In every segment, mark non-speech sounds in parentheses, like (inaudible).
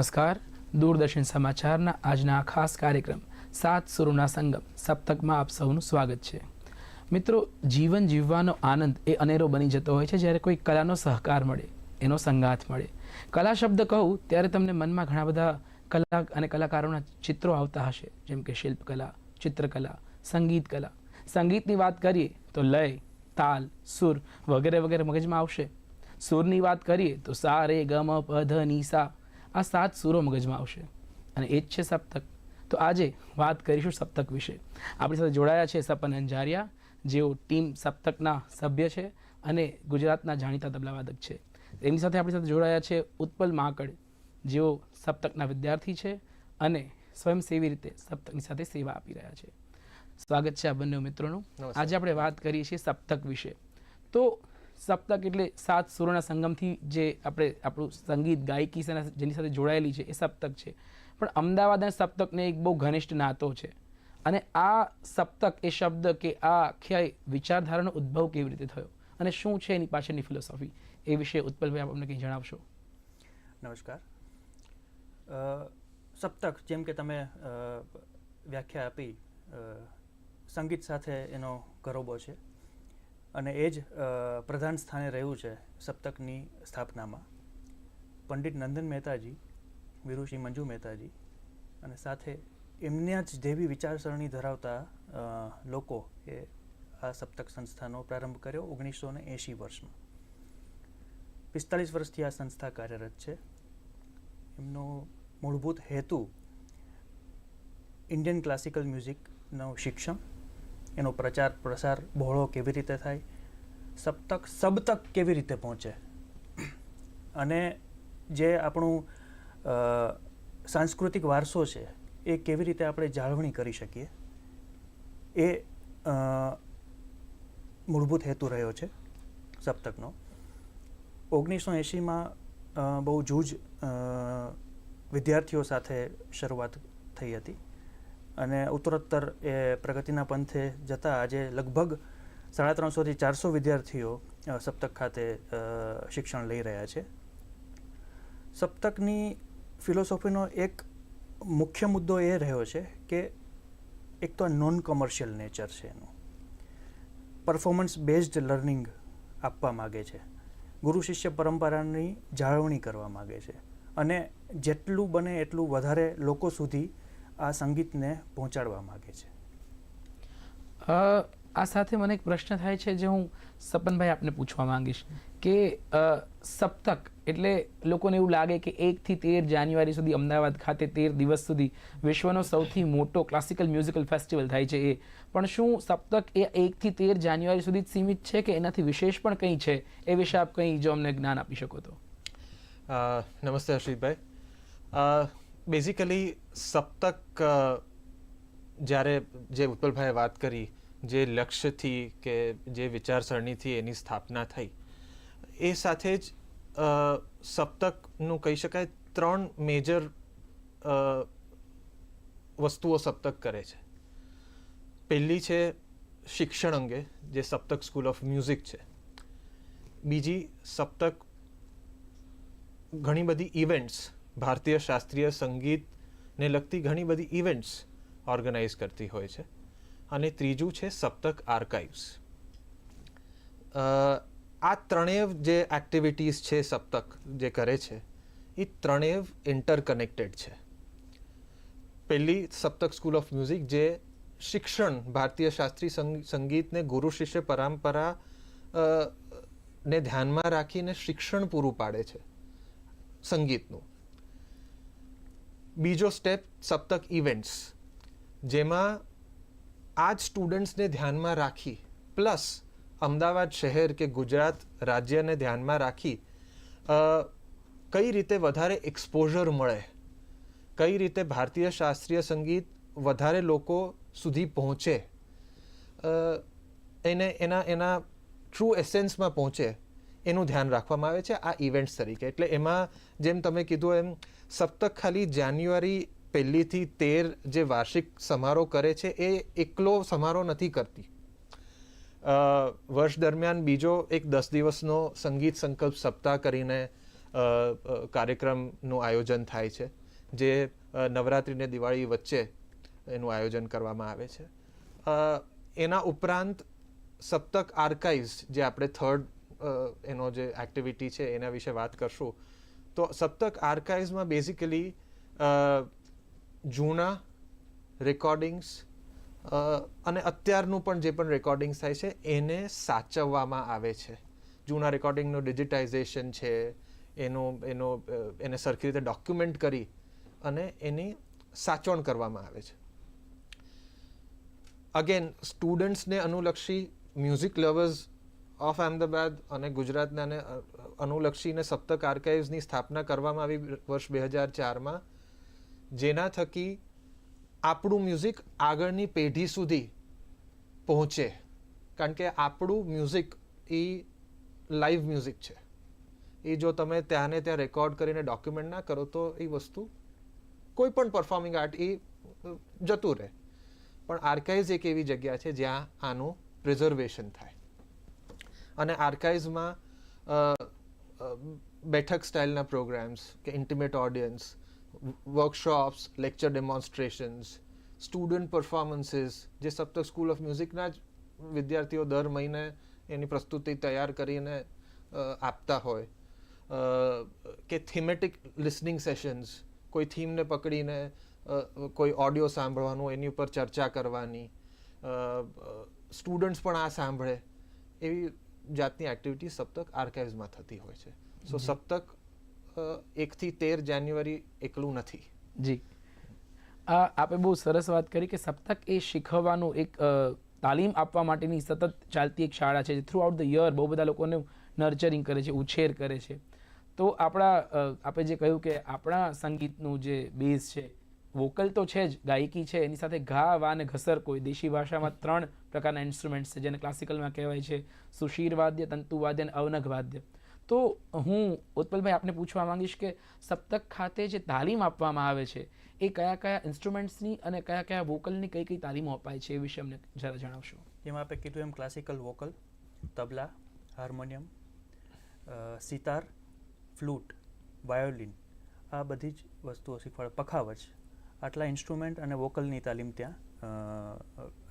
નમસ્કાર. દૂરદર્શન સમાચારના આજના ખાસ કાર્યક્રમ સાત સુરોના સંગમ સપ્તકમાં આપ સૌનું સ્વાગત છે. મિત્રો, જીવન જીવવાનો આનંદ એ અનેરો બની જતો હોય છે જ્યારે કોઈ કલાનો સહકાર મળે, એનો સંગાથ મળે. કલા શબ્દ કહું ત્યારે તમને મનમાં ઘણા બધા કલા અને કલાકારોના ચિત્રો આવતા હશે. જેમ કે શિલ્પકલા, ચિત્રકલા સંગીત કલા સંગીતની વાત કરીએ તો લય, તાલ, સુર વગેરે વગેરે મગજમાં આવશે. સુરની વાત કરીએ તો સા, રે, ગ, મ, પ, ધ, ની સા. આ સાત સૂરો મગજમાં આવશે. અને એ જ છે સપ્તક. તો આજે વાત કરીશું સપ્તક વિશે. આપણી સાથે જોડાયા છે સપન અંજારિયા જેઓ ટીમ સપ્તકના સભ્ય છે અને ગુજરાતના જાણીતા તબલાવાદક છે. એમની સાથે આપણી સાથે જોડાયા છે ઉત્પલ માકડ જેઓ સપ્તકના વિદ્યાર્થી છે અને સ્વયંસેવી રીતે સપ્તકની સાથે સેવા આપી રહ્યા છે. સ્વાગત છે આ બંને મિત્રોનું. આજે આપણે વાત કરીએ છીએ સપ્તક વિશે. તો સપ્તક એટલે સાત સુરોના સંગમથી જે આપણે આપણું સંગીત ગાયકી જેની સાથે જોડાયેલી છે, એ સપ્તક છે. પણ અમદાવાદ અને સપ્તકને એક બહુ ઘનિષ્ઠ નાતો છે. અને આ સપ્તક એ શબ્દ કે આ આખ્યા વિચારધારાનો ઉદ્ભવ કેવી રીતે થયો? અને શું છે એની પાછળની ફિલોસોફી એ વિશે ઉત્પલભાઈ, આપ અમને કંઈ જણાવશો? નમસ્કાર. સપ્તક, જેમ કે તમે વ્યાખ્યા આપી સંગીત સાથે એનો ગરોબો છે. અને એ જ પ્રધાન સ્થાને રહ્યું છે સપ્તકની સ્થાપનામાં. પંડિત નંદન મહેતાજી વિરુષિ મંજુ મહેતાજી અને સાથે એમના જ જેવી વિચારસરણી ધરાવતા લોકો એ આ સપ્તક સંસ્થાનો પ્રારંભ કર્યો ઓગણીસો ને એંશી વર્ષમાં. પિસ્તાલીસ વર્ષથી આ સંસ્થા કાર્યરત છે. એમનો મૂળભૂત હેતુ ઇન્ડિયન ક્લાસિકલ મ્યુઝિકનું શિક્ષણ એનો પ્રચાર પ્રસાર બહોળો કેવી રીતે થાય? સપ્તક, સબતક કેવી રીતે પહોંચે? અને જે આપણું સાંસ્કૃતિક વારસો છે, એ કેવી રીતે આપણે જાળવણી કરી શકીએ? એ મૂળભૂત હેતુ રહ્યો છે, સપ્તકનો. ઓગણીસો એંશીમાં બહુ જૂજ વિદ્યાર્થીઓ સાથે શરૂઆત થઈ હતી. અને ઉત્તરોત્તર એ પ્રગતિના પંથે જતાં આજે લગભગ સાડા ત્રણસોથી ચારસો વિદ્યાર્થીઓ સપ્તક ખાતે શિક્ષણ લઈ રહ્યા છે. સપ્તકની ફિલોસોફીનો એક મુખ્ય મુદ્દો એ રહ્યો છે કે એક તો નોન કોમર્શિયલ નેચર છે એનું. પરફોર્મન્સ બેઝડ લર્નિંગ આપવા માગે છે. ગુરુ શિષ્ય પરંપરાની જાળવણી કરવા માગે છે. અને જેટલું બને એટલું વધારે લોકો સુધી આ સંગીતને પહોંચાડવા માગે છે? આ સાથે મને એક પ્રશ્ન થાય છે જે હું સપનભાઈ આપને પૂછવા માંગીશ કે સપ્તક એટલે લોકોને એવું લાગે કે એકથી તેર જાન્યુઆરી સુધી અમદાવાદ ખાતે તેર દિવસ સુધી વિશ્વનો સૌથી મોટો ક્લાસિકલ મ્યુઝિકલ ફેસ્ટિવલ થાય છે એ. પણ શું સપ્તક એ એકથી તેર જાન્યુઆરી સુધી સીમિત છે કે એનાથી વિશેષ પણ કંઈ છે? એ વિશે આપ કંઈ જો અમને જ્ઞાન આપી શકો તો. નમસ્તે હર્ષિતભાઈ. બેઝિકલી સપ્તક જ્યારે જે ઉત્પલભાઈએ વાત કરી, જે લક્ષ્યથી કે જે વિચારસરણીથી એની સ્થાપના થઈ, એ સાથે જ સપ્તકનું કહી શકાય ત્રણ મેજર વસ્તુઓ સપ્તક કરે છે. પહેલી છે શિક્ષણ અંગે, જે સપ્તક સ્કૂલ ઓફ મ્યુઝિક છે. બીજી સપ્તક ઘણી બધી ઇવેન્ટ્સ ભારતીય શાસ્ત્રીય સંગીતને લગતી ઘણી બધી ઇવેન્ટ્સ ઓર્ગેનાઇઝ કરતી હોય છે. અને ત્રીજું છે સપ્તક આર્કાઇવ્સ આ ત્રણેય જે એક્ટિવિટીઝ છે સપ્તક જે કરે છે, એ ત્રણેય ઇન્ટરકનેક્ટેડ છે. પહેલી સપ્તક સ્કૂલ ઓફ મ્યુઝિક જે શિક્ષણ, ભારતીય શાસ્ત્રીય સંગીતને ગુરુ શિષ્ય પરંપરા ને ધ્યાનમાં રાખીને શિક્ષણ પૂરું પાડે છે. સંગીતનું. બીજો સ્ટેપ સપ્તક ઇવેન્ટ્સ, જેમાં આ જ સ્ટુડન્ટ્સને ધ્યાનમાં રાખી, પ્લસ અમદાવાદ શહેર કે ગુજરાત રાજ્યને ધ્યાનમાં રાખી કઈ રીતે વધારે એક્સપોઝર મળે, કઈ રીતે ભારતીય શાસ્ત્રીય સંગીત વધારે લોકો સુધી પહોંચે એને, એના એના ટ્રુ એસેન્સમાં પહોંચે, એનું ધ્યાન રાખવામાં આવે છે આ ઇવેન્ટ્સ તરીકે. એટલે એમાં જેમ તમે કીધું એમ સપ્તક ખાલી જાન્યુઆરી પહેલીથી તેર જે વાર્ષિક સમારોહ કરે છે, એ એકલો સમારોહ નથી કરતી. વર્ષ દરમિયાન બીજો એક દસ દિવસનો સંગીત સંકલ્પ સપ્તાહ કરીને કાર્યક્રમનું આયોજન થાય છે, જે નવરાત્રિને દિવાળી વચ્ચે એનું આયોજન કરવામાં આવે છે. એના ઉપરાંત સપ્તક આર્કાઇવ્સ જે આપણે થર્ડ એનો જે એક્ટિવિટી છે એના વિશે વાત કરશું તો સપ્તક આર્કાઇવ્સમાં બેઝિકલી જૂના રેકોર્ડિંગ્સ અને અત્યારનું પણ જે પણ રેકોર્ડિંગ્સ થાય છે, એને સાચવવામાં આવે છે. જૂના રેકોર્ડિંગનું ડિજિટાઇઝેશન છે, એનો એનો એને સરખી રીતે ડોક્યુમેન્ટ કરી અને એની સાચવણ કરવામાં આવે છે. અગેન સ્ટુડન્ટ્સને અનુલક્ષી મ્યુઝિક લવર્સ ઓફ અહેમદાબાદ અને ગુજરાતના અનુલક્ષીને સપ્તક આર્કાઇવ્સની સ્થાપના કરવામાં આવી વર્ષ બે હજાર ચારમાં, જેના થકી આપણું મ્યુઝિક આગળની પેઢી સુધી પહોંચે. કારણ કે આપણું મ્યુઝિક એ લાઈવ મ્યુઝિક છે. એ જો તમે ત્યાંને ત્યાં રેકોર્ડ કરીને ડોક્યુમેન્ટ ના કરો તો એ વસ્તુ કોઈ પણ પરફોર્મિંગ આર્ટ એ જતું રહે. પણ આર્કાઇવ્સ એક એવી જગ્યા છે જ્યાં આનું પ્રિઝર્વેશન થાય. અને આર્કાઇવ્સમાં બેઠક સ્ટાઇલના પ્રોગ્રામ્સ કે intimate audience workshops lecture demonstrations student performances જે સપ્તક સ્કૂલ ઓફ મ્યુઝિકના જ વિદ્યાર્થીઓ દર મહિને એની પ્રસ્તુતિ તૈયાર કરીને આપતા હોય. કે થીમેટિક લિસનિંગ સેશન્સ કોઈ થીમને પકડીને કોઈ ઓડિયો સાંભળવાનું, એની ઉપર ચર્ચા કરવાની સ્ટુડન્ટ્સ પણ આ સાંભળે. એવી જાતની એક્ટિવિટી સપ્તક આર્કાઇવ્સમાં થતી હોય છે. સો સપ્તક એકથી તેર જાન્યુઆરી એકલું નથી. જી. આ આપે બહુ સરસ વાત કરી કે સપ્તક એ શીખવવાનું એક તાલીમ આપવા માટેની સતત ચાલતી એક શાળા છે જે થ્રુ આઉટ ધ યર બહુ બધા લોકોને નર્ચરિંગ કરે છે ઉછેર કરે છે. તો આપણા આપણે જે કહ્યું કે આપણા સંગીતનું જે બેઝ છે વોકલ તો છે જ, ગાયકી છે, એની સાથે ઘા વા અને ઘસર, કોઈ દેશી ભાષામાં ત્રણ પ્રકારના ઇન્સ્ટ્રુમેન્ટ્સ છે, જેને ક્લાસિકલમાં કહેવાય છે, સુશીર વાદ્ય તંતુવાદ્ય અને અવનગ વાદ્ય. તો હું ઉત્પલભાઈ આપને પૂછવા માંગીશ કે સપ્તક ખાતે જે તાલીમ આપવામાં આવે છે, એ કયા કયા ઇન્સ્ટ્રુમેન્ટ્સની અને કયા કયા વોકલની કઈ કઈ તાલીમો અપાય છે, એ વિશે અમને જરા જણાવશો. જેમાં આપણે કીધું એમ classical vocal tabla harmonium sitar flute violin આ બધી જ વસ્તુઓ શીખવાડે પખાવજ આટલા ઇન્સ્ટ્રુમેન્ટ અને વોકલની તાલીમ ત્યાં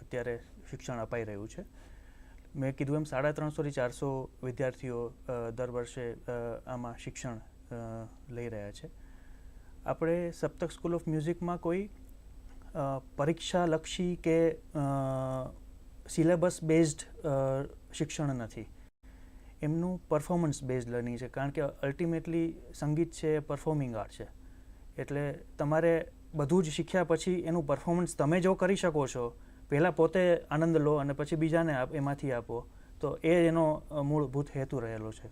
અત્યારે શિક્ષણ અપાઈ રહ્યું છે. મેં કીધું એમ સાડા ત્રણસોથી ચારસો વિદ્યાર્થીઓ દર વર્ષે આમાં શિક્ષણ લઈ રહ્યા છે. આપણે સપ્તક સ્કૂલ ઓફ મ્યુઝિકમાં કોઈ પરીક્ષાલક્ષી કે સિલેબસ બેઝડ શિક્ષણ નથી. એમનું પરફોર્મન્સ બેઝડ લર્નિંગ છે. કારણ કે અલ્ટિમેટલી સંગીત છે, એ પરફોર્મિંગ આર્ટ છે. એટલે તમારે બધું જ શીખ્યા પછી એનું પરફોર્મન્સ તમે જો કરી શકો છો પહેલાં પોતે આનંદ લો અને પછી બીજાને એમાંથી આપો તો એ એનો મૂળભૂત હેતુ રહેલો છે.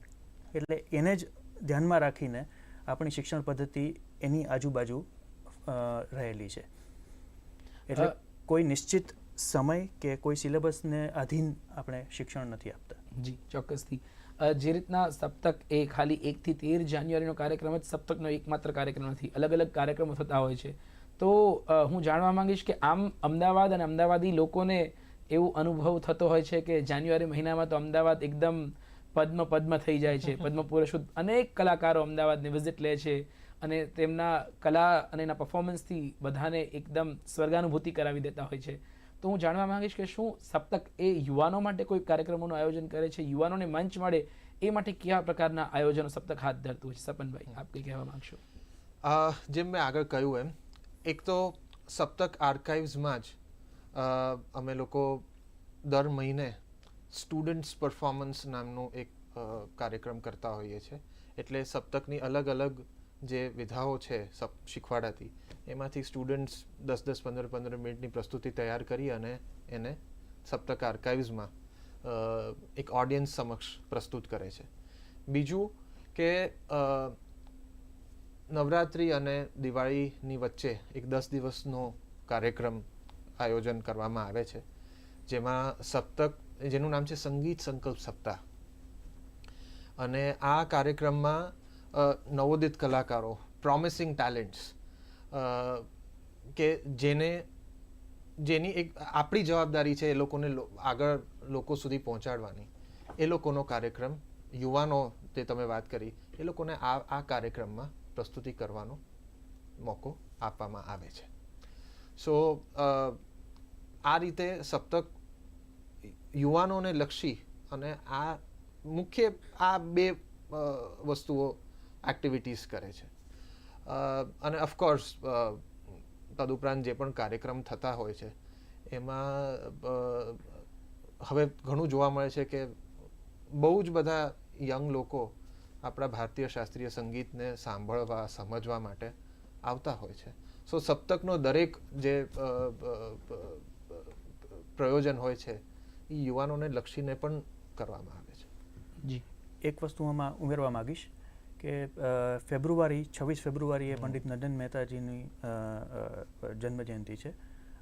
એટલે એને જ ધ્યાનમાં રાખીને આપણી શિક્ષણ પદ્ધતિ એની આજુબાજુ રહેલી છે. એટલે કોઈ નિશ્ચિત સમય કે કોઈ સિલેબસને આધીન આપણે શિક્ષણ નથી આપતા. જી ચોક્કસથી. જે રીતના સપ્તક એ ખાલી એકથી તેર જાન્યુઆરીનો કાર્યક્રમ જ સપ્તકનો એકમાત્ર કાર્યક્રમ નથી. અલગ અલગ કાર્યક્રમો થતા હોય છે. તો હું જાણવા માંગીશ કે આમ અમદાવાદ અને અમદાવાદી લોકોને એવું અનુભવ થતો હોય છે કે જાન્યુઆરી મહિનામાં તો અમદાવાદ એકદમ પદ્મ પદ્મ થઈ જાય છે પદ્મ પુરુષ અનેક કલાકારો અમદાવાદને વિઝિટ લે છે અને તેમના કલા અને એના પરફોર્મન્સથી બધાને એકદમ સ્વર્ગાનુભૂતિ કરાવી દેતા હોય છે. તો હું જાણવા માંગીશ કે શું સપ્તક એ યુવાનો માટે કોઈ કાર્યક્રમોનું આયોજન કરે છે? યુવાનોને મંચ મળે, એ માટે કયા પ્રકારના આયોજનો સપ્તક હાથ ધરતું છે? સપનભાઈ, આપ કંઈ કહેવા માગશો? જેમ મેં આગળ કહ્યું એમ, એક તો સપ્તક આર્કાઇવ્સમાં જ અમે લોકો દર મહિને સ્ટુડન્ટ્સ પરફોર્મન્સ નામનું એક કાર્યક્રમ કરતા હોઈએ છીએ. એટલે સપ્તકની અલગ અલગ જે વિધાઓ છે શીખવાડાતી, એમાંથી સ્ટુડન્ટ્સ દસ દસ પંદર પંદર મિનિટની પ્રસ્તુતિ તૈયાર કરી અને એને સપ્તક આર્કાઇવ્સમાં એક ઓડિયન્સ સમક્ષ પ્રસ્તુત કરે છે. બીજું કે નવરાત્રિ અને દિવાળીની વચ્ચે એક દસ દિવસનો કાર્યક્રમ આયોજન કરવામાં આવે છે, જેમાં સપ્તક, જેનું નામ છે સંગીત સંકલ્પ સપ્તાહ. અને આ કાર્યક્રમમાં નવોદિત કલાકારો પ્રોમિસિંગ ટેલેન્ટ્સ કે જેને, જેની એક આપણી જવાબદારી છે એ લોકોને આગળ લોકો સુધી પહોંચાડવાની. એ લોકોનો કાર્યક્રમ, યુવાનો તે તમે વાત કરી, એ લોકોને આ આ કાર્યક્રમમાં પ્રસ્તુતિ કરવાનો મોકો આપવામાં આવે છે. સો આ રીતે સપ્તક યુવાનોને લક્ષી અને આ મુખ્ય આ બે વસ્તુઓ એક્ટિવિટીઝ કરે છે. અને ઓફકોર્સ તદુપરાંત જે પણ કાર્યક્રમ થતા હોય છે, એમાં હવે ઘણું જોવા મળે છે કે બહુ જ બધા યંગ લોકો આપણા ભારતીય શાસ્ત્રીય સંગીતને સાંભળવા, સમજવા માટે આવતા હોય છે. સો સપ્તકનો દરેક જે પ્રયોજન હોય છે, એ યુવાનોને લક્ષીને પણ કરવામાં આવે છે. જી. એક વસ્તુ આમાં ઉમેરવા માગીશ. કે ફેબ્રુઆરી છવ્વીસ ફેબ્રુઆરીએ. પંડિત નંદન મહેતાજીની જન્મજયંતિ છે.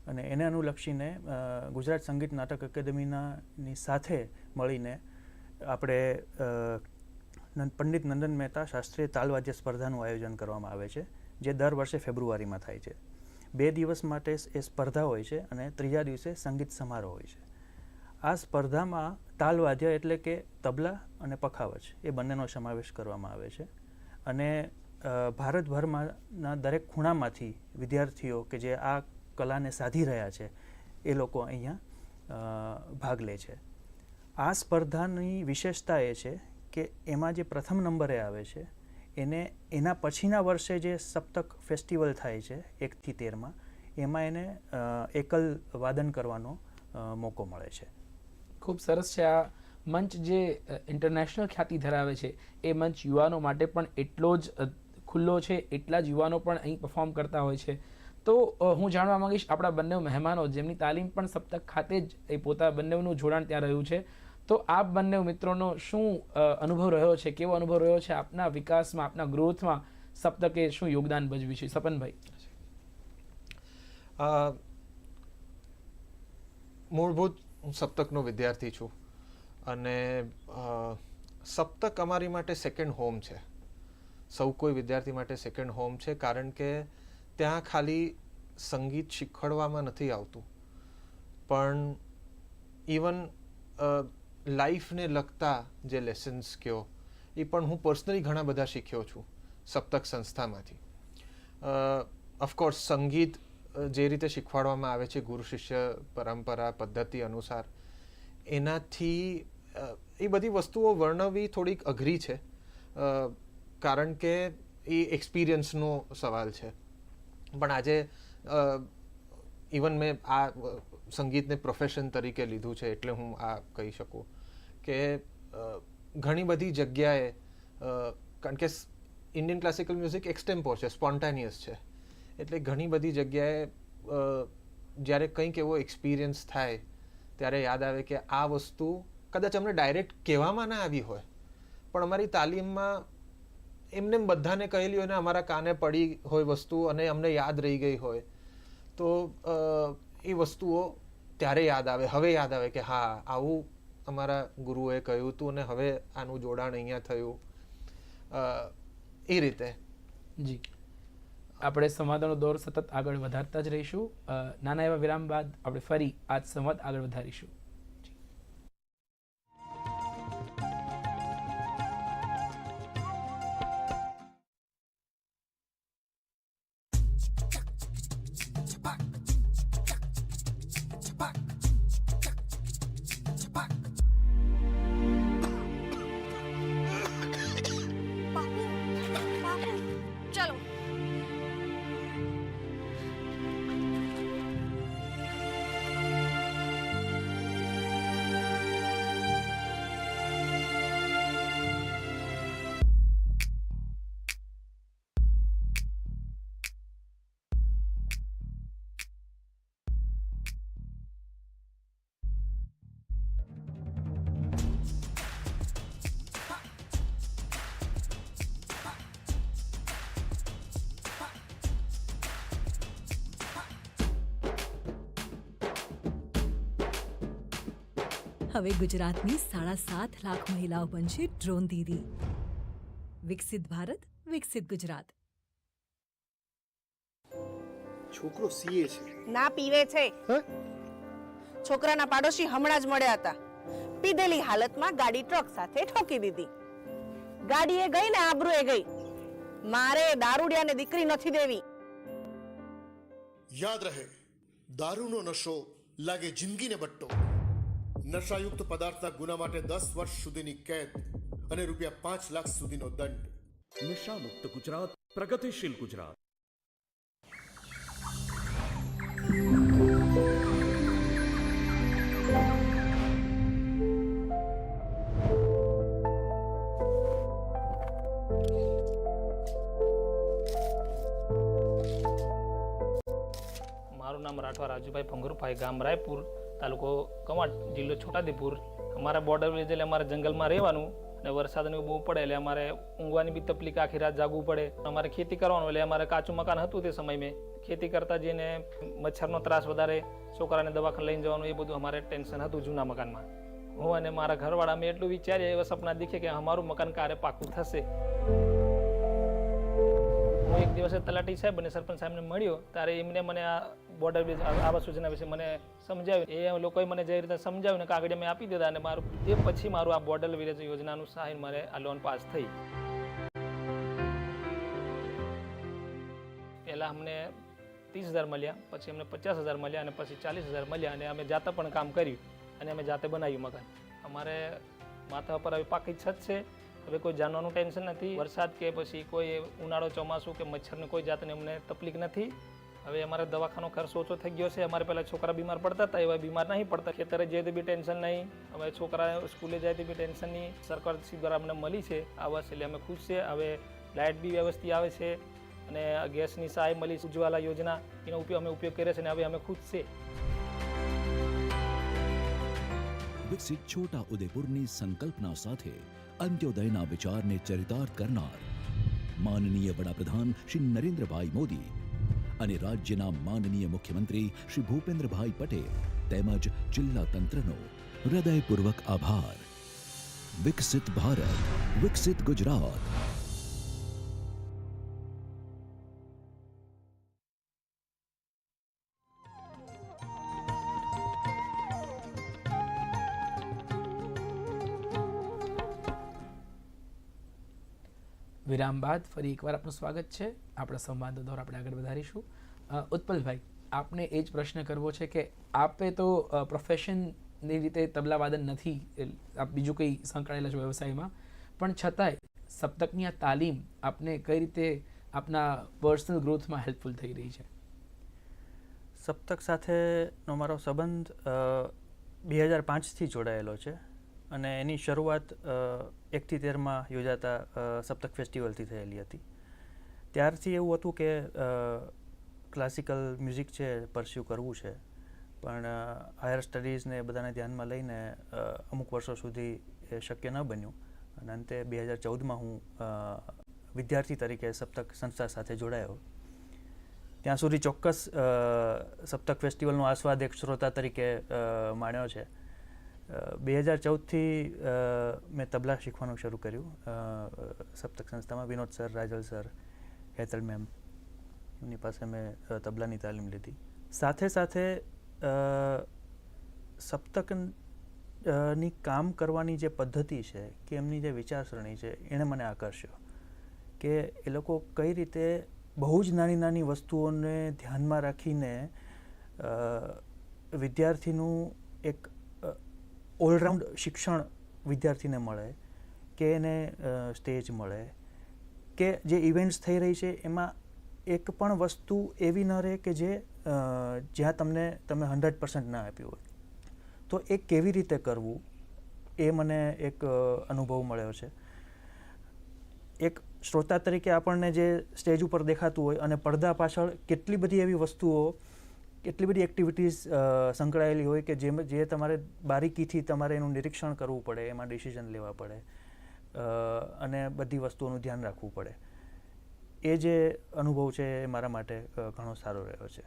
અને એને અનુલક્ષીને ગુજરાત સંગીત નાટક એકેડમીના ની સાથે મળીને આપણે પંડિત નંદન મહેતા શાસ્ત્રીય તાલવાદ્ય સ્પર્ધાનું આયોજન કરવામાં આવે છે જે દર વર્ષે ફેબ્રુઆરીમાં થાય છે. બે દિવસ માટે એ સ્પર્ધા હોય છે અને ત્રીજા દિવસે સંગીત સમારોહ હોય છે. આ સ્પર્ધામાં તાલવાદ્ય એટલે કે તબલા અને પખાવજ એ બંનેનો સમાવેશ કરવામાં આવે છે. અને ભારતભરમાંના દરેક ખૂણામાંથી વિદ્યાર્થીઓ કે જે આ કલાને સાધી રહ્યા છે, એ લોકો અહીંયા ભાગ લે છે. આ સ્પર્ધાની વિશેષતા એ છે કે એમાં જે પ્રથમ નંબરે આવે છે, એને એના પછીના વર્ષે જે સપ્તક ફેસ્ટિવલ થાય છે એકથી તેરમાં, એમાં એને એકલ વાદન કરવાનો મોકો મળે છે. ખૂબ સરસ છે આ મંચ જે ઇન્ટરનેશનલ ખ્યાતિ ધરાવે છે, એ મંચ યુવાનો માટે પણ એટલો જ ખુલ્લો છે, એટલા જ યુવાનો પણ અહીં પરફોર્મ કરતા હોય છે. તો હું જાણવા માંગીશ આપણા બંને મહેમાનો, જેમની તાલીમ પણ સપ્તક ખાતે જ એ પોતા બંનેનું જોડાણ ત્યાં રહ્યું છે. તો આપ બંને મિત્રોનો શું અનુભવ રહ્યો છે? કેવો અનુભવ રહ્યો છે આપના વિકાસમાં, આપના ગ્રોથમાં સપ્તકે શું યોગદાન ભજવ્યું છે? સપનભાઈ. મૂળભૂત હું સપ્તકનો વિદ્યાર્થી છું અને સપ્તક અમારી માટે સેકન્ડ હોમ છે. સૌ કોઈ વિદ્યાર્થી માટે સેકન્ડ હોમ છે કારણ કે ત્યાં ખાલી સંગીત શીખવાડવામાં નથી આવતું. પણ ઇવન લાઈફને લગતા જે લેસન્સ કયો, એ પણ હું પર્સનલી ઘણા બધા શીખ્યો છું સપ્તક સંસ્થામાંથી. ઓફકોર્સ સંગીત જે રીતે શીખવાડવામાં આવે છે ગુરુ શિષ્ય પરંપરા, પદ્ધતિ અનુસાર, એનાથી એ બધી વસ્તુઓ વર્ણવવી થોડીક અઘરી છે. કારણ કે એ એક્સપિરિયન્સનો સવાલ છે. પણ આજે ઇવન મેં આ સંગીતને પ્રોફેશન તરીકે લીધું છે એટલે હું આ કહી શકું કે ઘણી બધી જગ્યાએ કારણ કે ઇન્ડિયન ક્લાસિકલ મ્યુઝિક એક્સટેમ્પો છે સ્પોન્ટાનિયસ છે. એટલે ઘણી બધી જગ્યાએ જ્યારે કંઈક એવો એક્સપિરિયન્સ થાય, ત્યારે યાદ આવે કે આ વસ્તુ કદાચ અમને ડાયરેક્ટ કહેવામાં ના આવી હોય. પણ અમારી તાલીમમાં એમને બધાને કહેલી હોય ને અમારા કાને પડી હોય વસ્તુ અને અમને યાદ રહી ગઈ હોય, તો એ વસ્તુઓ ત્યારે યાદ આવે. હવે યાદ આવે કે હા, આવું અમારા ગુરુએ કહ્યું હતું અને હવે આનું જોડાણ અહીંયા થયું. એ રીતે. જી. આપણે સંવાદોનો દોર સતત આગળ વધારતા જ રહીશું. નાના એવા વિરામ બાદ આપણે ફરી આજ સંવાદ આગળ વધારીશું. હવે ગુજરાતની સાડા સાત લાખ મહિલાઓ બનશે ડ્રોન દીદી. વિકસિત ભારત વિકસિત ગુજરાત. છોકરો સીએ છે. ના પીવે છે. હે? છોકરાના પાડોશી હમણાં જ મળ્યા હતા. પીધેલી હાલતમાં ગાડી ટ્રક સાથે ઠોકી દીધી. ગાડીએ ગઈ ને આબરૂએ ગઈ. મારે દારૂડિયાને દીકરી નથી દેવી. યાદ રહે દારૂનો નશો લાગે જિંદગીને બટ્ટો. નશાયુક્ત પદાર્થના ગુના માટે દસ વર્ષ સુધીની કેદ અને રૂપિયા પાંચ લાખ સુધીનો દંડ. નિશામુક્ત ગુજરાત પ્રગતિશીલ ગુજરાત. મારું નામ રાઠવા રાજુભાઈ ભંગરુભાઈ ગામ રાયપુર. તાલુકો કવાંટ જિલ્લો છોટાઉદેપુર. અમારા બોર્ડર વિલેજ એટલે અમારે જંગલમાં રહેવાનું અને વરસાદ ને બહુ પડે એટલે અમારે ઊંઘવાની બી તકલીફ, આખી રાત જાગવું પડે. અમારે ખેતી કરવાનું એટલે અમારે કાચું મકાન હતું તે સમય મેં. ખેતી કરતાં જઈને મચ્છરનો ત્રાસ વધારે, છોકરાને દવાખાને લઈને જવાનું, એ બધું અમારે ટેન્શન હતું જૂના મકાનમાં. હું અને મારા ઘરવાળા અમે એટલું વિચારીએ, એવા સપના દીખે કે અમારું મકાન ક્યારે પાકું થશે. હું એક દિવસે તલાટી સાહેબ અને સરપંચ સાહેબને મળ્યો, ત્યારે એમને મને આ બોર્ડર બેઝ આવાસ યોજના વિશે મને સમજાવ્યું. એ લોકોએ મને જે રીતે સમજાવ્યું ને કાગળ મેં આપી દીધા અને મારું, એ પછી મારું આ બોર્ડર વિલેજ યોજનાનું સહાય મારે આ લોન પાસ થઈ. પહેલાં અમને ત્રીસ હજાર મળ્યા, પછી અમને પચાસ હજાર મળ્યા અને પછી ચાલીસ હજાર મળ્યા અને અમે જાતે પણ કામ કર્યું અને અમે જાતે બનાવ્યું મકાન. અમારે માથા પર હવે પાકી છત છે, હવે કોઈ જાનવાનું ટેન્શન નથી. વરસાદ કે પછી કોઈ ઉનાળો ચોમાસું કે મચ્છરની કોઈ જાતની અમને તકલીફ નથી. હવે અમારે દવાખાનો ખર્ચ ઓછો થઈ ગયો છે. અમારે પહેલાં છોકરા બીમાર પડતા હતા એવા બીમાર નહીં પડતા. ખેતરે જઈએ તો બી ટેન્શન નહીં. હવે છોકરા સ્કૂલે જાય તો બી ટેન્શન નહીં. સરકાર દ્વારા અમને મળી છે આવાસ એટલે અમે ખુશ છે. હવે લાઇટ બી વ્યવસ્થિત આવે છે અને ગેસની સહાય મળી છે, ઉજ્જવલા યોજના એનો ઉપયોગ અમે ઉપયોગ કરીએ છીએ અને હવે અમે ખુશ છે. વિકસિત છોટા ઉદેપુરની સંકલ્પના સાથે અંત્યોદયના વિચારને ચરિતાર્થ કરનાર માનનીય વડાપ્રધાન શ્રી નરેન્દ્રભાઈ મોદી અને રાજ્યના માનનીય મુખ્યમંત્રી શ્રી ભૂપેન્દ્રભાઈ પટેલ તેમજ જિલ્લા તંત્રનો હૃદયપૂર્વક આભાર. વિકસિત ભારત, વિકસિત ગુજરાત. વિરામ બાદ ફરી એકવાર આપનું સ્વાગત છે. આપણા સંવાદ દ્વારા આપણે આગળ વધારીશું. ઉત્પલભાઈ, આપને એ જ પ્રશ્ન કરવો છે કે આપે તો પ્રોફેશનની રીતે તબલાવાદન નથી, એલ- આપ બીજું કંઈ સંકળાયેલા છો વ્યવસાયમાં. પણ છતાંય સપ્તકની આ તાલીમ આપને કઈ રીતે આપના પર્સનલ ગ્રોથમાં હેલ્પફુલ થઈ રહી છે? સપ્તક સાથેનો મારો સંબંધ બે હજાર પાંચથી જોડાયેલો છે. અને એની શરૂઆત એકથી તેરમાં યોજાતા સપ્તક ફેસ્ટિવલથી થયેલી હતી. ત્યારથી એવું હતું કે ક્લાસિકલ મ્યુઝિક છે, પરસ્યુ કરવું છે. પણ હાયર સ્ટડીઝને બધાને ધ્યાનમાં લઈને અમુક વર્ષો સુધી એ શક્ય ન બન્યું. અને અંતે બે હજાર ચૌદમાં હું વિદ્યાર્થી તરીકે સપ્તક સંસ્થા સાથે જોડાયો. ત્યાં સુધી ચોક્કસ સપ્તક ફેસ્ટિવલનો આસ્વાદ એક શ્રોતા તરીકે માણ્યો છે. બે હજાર ચૌદથી મેં તબલા શીખવાનું શરૂ કર્યું. સપ્તક સંસ્થામાં Vinod sir, Rajal sir Hetal ma'am, એમની પાસે મેં તબલાની તાલીમ લીધી. સાથે સાથે સપ્તકની કામ કરવાની જે પદ્ધતિ છે કે એમની જે વિચારસરણી છે એણે મને આકર્ષ્યો કે એ લોકો કઈ રીતે બહુ જ નાની નાની વસ્તુઓને ધ્યાનમાં રાખીને વિદ્યાર્થીનું એક ઓલરાઉન્ડ શિક્ષણ વિદ્યાર્થીને મળે, કે એને સ્ટેજ મળે, કે જે ઇવેન્ટ્સ થઈ રહી છે, એમાં એક પણ વસ્તુ એવી ન રહે કે જે જ્યાં તમને તમે હંડ્રેડ પર્સન્ટ ના આપ્યું હોય. તો એ કેવી રીતે કરવું? એ મને એક અનુભવ મળ્યો છે. એક શ્રોતા તરીકે આપણને જે સ્ટેજ ઉપર દેખાતું હોય અને પડદા પાછળ કેટલી બધી એવી વસ્તુઓ કેટલી બધી એક્ટિવિટીઝ સંકળાયેલી હોય કે જેમ જે તમારે બારીકીથી તમારે એનું નિરીક્ષણ કરવું પડે, એમાં ડિસિઝન લેવા પડે અને બધી વસ્તુઓનું ધ્યાન રાખવું પડે. એ જે અનુભવ છે એ મારા માટે ઘણો સારો રહ્યો છે.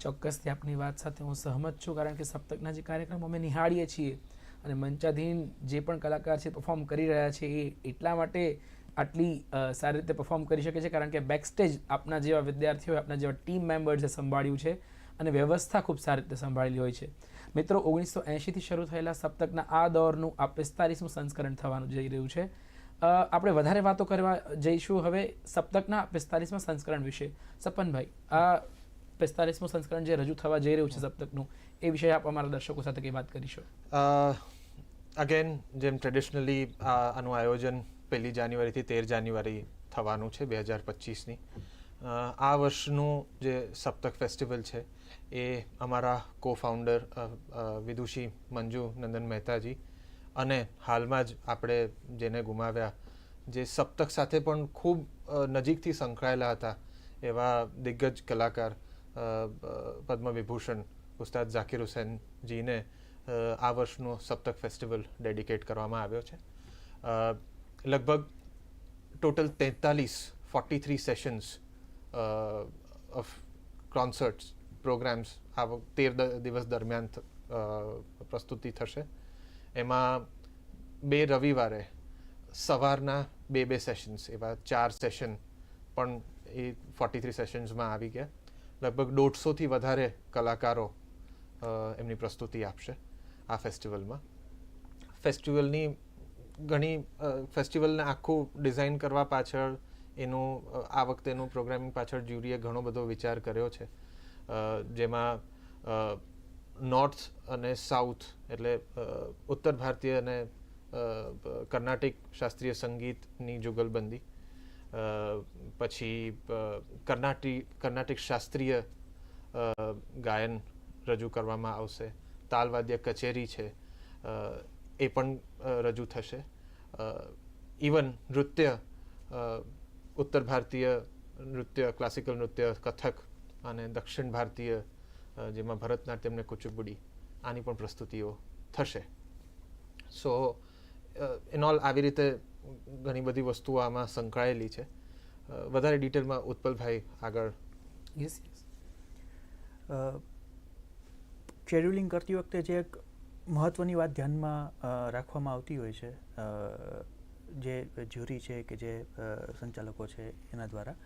ચોક્કસથી આપની વાત સાથે હું સહમત છું, કારણ કે સપ્તકના જે કાર્યક્રમ અમે નિહાળીએ છીએ અને મંચાધીન જે પણ કલાકાર છે પરફોર્મ કરી રહ્યા છે, એ એટલા માટે આટલી સારી રીતે પરફોર્મ કરી શકે છે, કારણ કે બેકસ્ટેજ આપના જેવા વિદ્યાર્થીઓ, આપના જેવા ટીમ મેમ્બર્સે સંભાળ્યું છે. અને વ્યવસ્થા ખૂબ સારી રીતે સંભાળેલી હોય છે. મિત્રો, ઓગણીસો એંશીથી શરૂ થયેલા સપ્તકના આ દોરનું આ પિસ્તાલીસમું સંસ્કરણ થવાનું જઈ રહ્યું છે. આપણે વધારે વાતો કરવા જઈશું હવે સપ્તકના પિસ્તાલીસમાં સંસ્કરણ વિશે. સપનભાઈ, આ પિસ્તાલીસમું સંસ્કરણ જે રજૂ થવા જઈ રહ્યું છે સપ્તકનું, એ વિશે આપ અમારા દર્શકો સાથે કંઈ વાત કરીશું? અગેન જેમ ટ્રેડિશનલી આનું આયોજન પહેલી જાન્યુઆરીથી તેર જાન્યુઆરી થવાનું છે, બે હજાર પચીસની. આ વર્ષનું જે સપ્તક ફેસ્ટિવલ છે એ અમારા કો ફાઉન્ડર વિદુષી મંજુ નંદન મહેતાજી અને હાલમાં જ આપણે જેને ગુમાવ્યા જે સપ્તક સાથે પણ ખૂબ નજીકથી સંકળાયેલા હતા એવા દિગ્ગજ કલાકાર અ, અ, પદ્મ વિભૂષણ ઉસ્તાદ ઝાકિર હુસેનજીને આ વર્ષનો સપ્તક ફેસ્ટિવલ ડેડિકેટ કરવામાં આવ્યો છે. લગભગ ટોટલ તેતાલીસ forty three sessions of concerts programmes આ તેર દિવસ દરમિયાન પ્રસ્તુતિ થશે. એમાં બે રવિવારે સવારના બે બે સેશન્સ એવા ચાર સેશન પણ એ ફોર્ટી થ્રી સેશન્સમાં આવી ગયા. લગભગ દોઢસોથી વધારે કલાકારો એમની પ્રસ્તુતિ આપશે આ ફેસ્ટિવલમાં ફેસ્ટિવલની ઘણી ફેસ્ટિવલને આખું ડિઝાઇન કરવા પાછળ એનું આ વખતેનું પ્રોગ્રામિંગ પાછળ જ્યુરીએ ઘણો બધો વિચાર કર્યો છે. જેમાં નોર્થ અને સાઉથ એટલે ઉત્તર ભારતીય અને કર્ણાટિક શાસ્ત્રીય સંગીતની જુગલબંધી. પછી કર્ણાટિક કર્ણાટિક શાસ્ત્રીય ગાયન રજૂ કરવામાં આવશે. તાલવાદ્ય કચેરી છે. એ પણ રજૂ થશે. ઇવન નૃત્ય ઉત્તર ભારતીય નૃત્ય ક્લાસિકલ નૃત્ય, કથક અને દક્ષિણ ભારતીય જેમાં ભરતનાટ્યમ ને કુચીપુડી આની પણ પ્રસ્તુતિઓ થશે. સો ઇન ઓલ આવી રીતે ઘણી બધી વસ્તુઓ આમાં સંકળાયેલી છે. વધારે ડિટેલમાં ઉત્પલભાઈ આગળ યસ યસ શેડ્યુલિંગ કરતી વખતે જે એક મહત્ત્વની વાત ધ્યાનમાં રાખવામાં આવતી હોય છે જે જ્યુરી છે કે જે સંચાલકો છે એના દ્વારા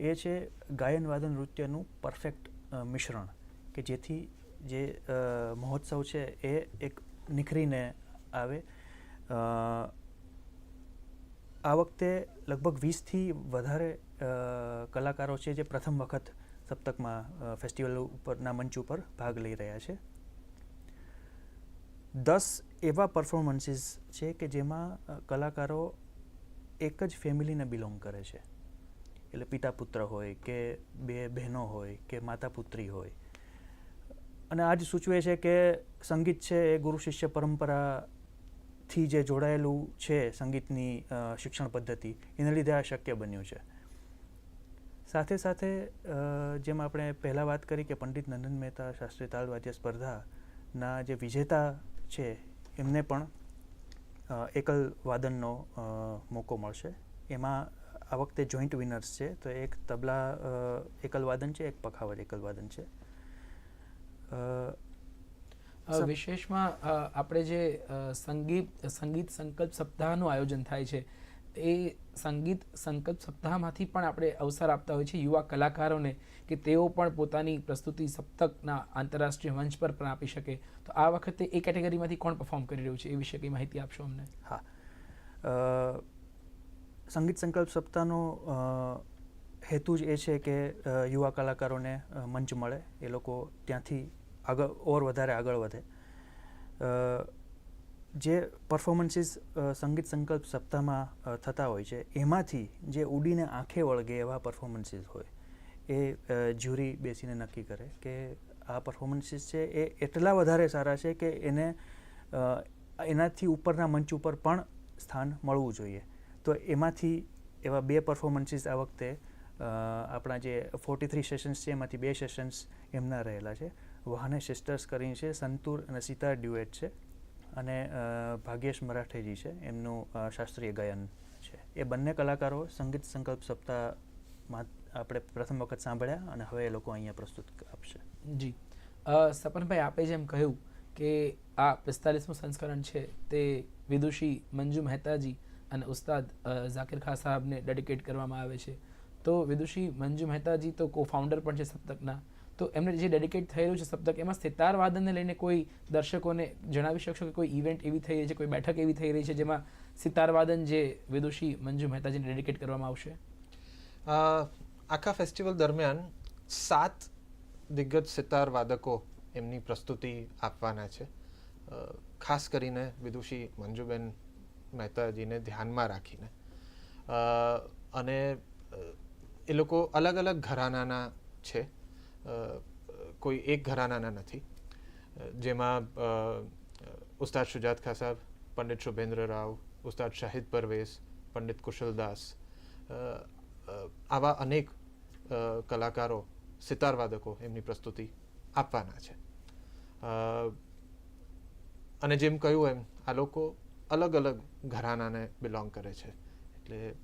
એ છે ગાયન વાદન નૃત્યનું પરફેક્ટ મિશ્રણ, કે જેથી જે મહોત્સવ છે એ એક નિખરીને આવે. આ વખતે લગભગ વીસથી વધારે કલાકારો છે જે પ્રથમ વખત સપ્તકમાં ફેસ્ટિવલ ઉપરના મંચ ઉપર ભાગ લઈ રહ્યા છે. દસ એવા પરફોર્મન્સીસ છે કે જેમાં કલાકારો એક જ ફેમિલીને બિલોંગ કરે છે. એટલે પિતા પુત્ર હોય કે બે બહેનો હોય કે માતા પુત્રી હોય. અને આ જ સૂચવે છે કે સંગીત છે એ ગુરુ શિષ્ય પરંપરાથી જે જોડાયેલું છે સંગીતની શિક્ષણ પદ્ધતિ, એને લીધે આ શક્ય બન્યું છે. સાથે સાથે જેમ આપણે પહેલાં વાત કરી કે પંડિત નંદન મહેતા શાસ્ત્રીય તાલવાદ્ય સ્પર્ધાના જે વિજેતા છે, એમને પણ એકલ વાદનનો મોકો મળશે. એમાં આ વખતે જોઈન્ટ વિનર્સ છે. તો એક તબલા એકલવાદન છે એક પખાવજ એકલવાદન છે. વિશેષમાં આપણે જે સંગીત સંગીત સંકલ્પ સપ્તાહનું આયોજન થાય છે એ સંગીત સંકલ્પ સપ્તાહમાંથી પણ આપણે અવસર આપતા હોય છે યુવા કલાકારોને કે તેઓ પણ પોતાની પ્રસ્તુતિ સપ્તકના આંતરરાષ્ટ્રીય મંચ પર પણ આપી શકે. તો આ વખતે એ કેટેગરીમાંથી કોણ પરફોર્મ કરી રહ્યું છે એ વિશે કંઈ માહિતી આપશો અમને? હા. અ, સંગીત સંકલ્પ સપ્તાહનો હેતુ જ એ છે કે યુવા કલાકારોને મંચ મળે. એ લોકો ત્યાંથી આગળ, ઓર વધારે આગળ વધે. જે પરફોર્મન્સીસ સંગીત સંકલ્પ સપ્તાહમાં થતા હોય છે, એમાંથી જે ઉડીને આંખે વળગે એવા પરફોર્મન્સીસ હોય, એ જ્યુરી બેસીને નક્કી કરે કે આ પરફોર્મન્સીસ છે એ એટલા વધારે સારા છે કે એને એનાથી ઉપરના મંચ ઉપર પણ સ્થાન મળવું જોઈએ. તો એમાંથી એવા બે પરફોર્મન્સીસ આ વખતે આપણા જે ફોર્ટી થ્રી સેશન્સ છે, એમાંથી બે સેશન્સ એમના રહેલા છે. વાહને સિસ્ટર્સ કરીને છે, સંતૂર અને સીતાર ડ્યુએટ છે અને ભાગ્યેશ મરાઠેજી છે, એમનું શાસ્ત્રીય ગાયન છે. એ બંને કલાકારો સંગીત સંકલ્પ સપ્તાહમાં આપણે પ્રથમ વખત સાંભળ્યા અને હવે એ લોકો અહીંયા પ્રસ્તુત આપશે. જી. સપનભાઈ આપે જેમ કહ્યું કે આ પિસ્તાલીસમું સંસ્કરણ છે તે વિદુષી મંજુ મહેતાજી અને ઉસ્તાદ ઝાકિર ખાન સાહેબને ડેડિકેટ કરવામાં આવે છે. તો વિદુષી મંજુ મહેતાજી તો કો ફાઉન્ડર પણ છે સપ્તકના. તો એમને જે ડેડિકેટ થયેલું છે સપ્તક, એમાં સિતાર વાદનને લઈને કોઈ દર્શકોને જણાવી શકશો કે કોઈ ઇવેન્ટ એવી થઈ રહી છે, કોઈ બેઠક એવી થઈ રહી છે જેમાં સિતારવાદન જે વિદુષી મંજુ મહેતાજીને ડેડિકેટ કરવામાં આવશે? આખા ફેસ્ટિવલ દરમિયાન સાત દિગ્ગજ સિતાર વાદકો એમની પ્રસ્તુતિ આપવાના છે. ખાસ કરીને વિદુષી મંજુબેન મહેતાજીને ધ્યાનમાં રાખીને. અને એ લોકો અલગ અલગ ઘરાનાના છે. કોઈ એક ઘરાનાના નથી. જેમાં ઉસ્તાદ શુજાત ખા સાહેબ, પંડિત શુભેન્દ્ર રાવ, ઉસ્તાદ શાહિદ પરવેઝ, પંડિત કુશલદાસ આવા અનેક કલાકારો, સિતારવાદકો એમની પ્રસ્તુતિ આપવાના છે. અને જેમ કહ્યું એમ, આ લોકો અલગ અલગ ઘરાનાને બિલોંગ કરે છે. એટલે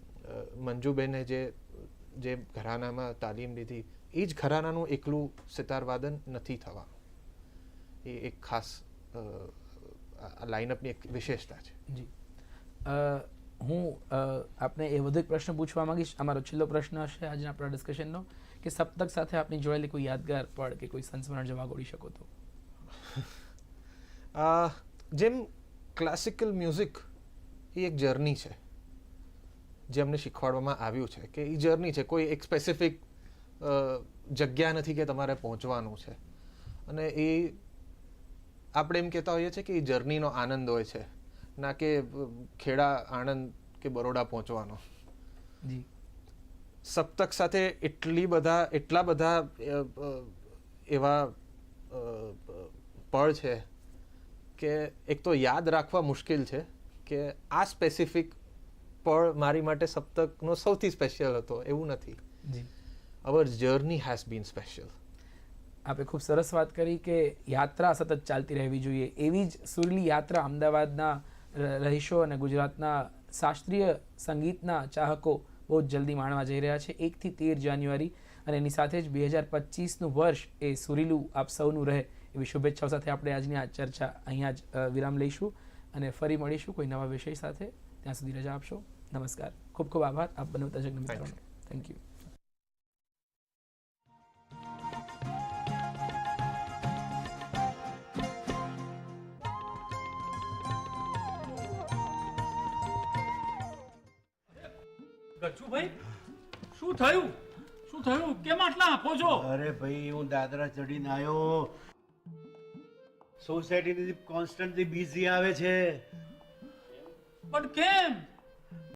મંજુબેને જે જે ઘરાનામાં તાલીમ લીધી એ જ ઘરાનાનું એકલું સિતારવાદન નથી થવાનું. એ એક ખાસ લાઇનઅપની એક વિશેષતા છે. જી. હું આપને એ વધુ એક પ્રશ્ન પૂછવા માંગીશ. અમારો છેલ્લો પ્રશ્ન હશે આજના આપણા ડિસ્કશનનો કે સપ્તક સાથે આપની જોડાયેલી કોઈ યાદગાર પળ કે કોઈ સંસ્મરણ જવા ગોળી શકો તો? (laughs) જેમ ક્લાસિકલ મ્યુઝિક એ એક જર્ની છે જે અમને શીખવાડવામાં આવ્યું છે કે એ જર્ની છે. કોઈ એક સ્પેસિફિક જગ્યા નથી કે તમારે પહોંચવાનું છે. અને એ આપણે એમ કહેતા હોઈએ છીએ કે એ જર્નીનો આનંદ હોય છે. ના કે ખેડા આણંદ કે બરોડા પહોંચવાનો. જી. સપ્તક સાથે એટલી બધા એટલા બધા એવા પળ છે કે એક તો યાદ રાખવા મુશ્કેલ છે કે આ સ્પેસિફિક પળ મારી માટે સપ્તકનો સૌથી સ્પેશિયલ હતો એવું નથી. જી. Our journey has been special આપે ખૂબ સરસ વાત કરી કે યાત્રા સતત ચાલતી રહેવી જોઈએ. એવી જ સુરલી યાત્રા અમદાવાદના રહીશો અને ગુજરાતના શાસ્ત્રીય સંગીતના ચાહકો બહુ જ જલ્દી માણવા જઈ રહ્યા છે. એકથી તેર જાન્યુઆરી અને એની સાથે જ બે હજાર પચીસનું વર્ષ એ સુરીલું આપ સૌનું રહે. એવી શુભેચ્છાઓ સાથે આપણે આજની આ ચર્ચા અહીંયા જ વિરામ લઈશું અને ફરી મળીશું કોઈ નવા વિષય સાથે. ત્યાં સુધી રજા આપશો. નમસ્કાર. ખૂબ ખૂબ આભાર. આપ બંને તજજ્ઞ મિત્રોનો. થેન્ક યુ ગચ્છુભાઈ શું થયું? શું થયું? કેમ આટલા આપો છો? અરે ભાઈ હું દાદરા ચડીને આવ્યો. સોસાયટીની કોન્સ્ટન્ટલી બિઝી આવે છે. પણ કેમ?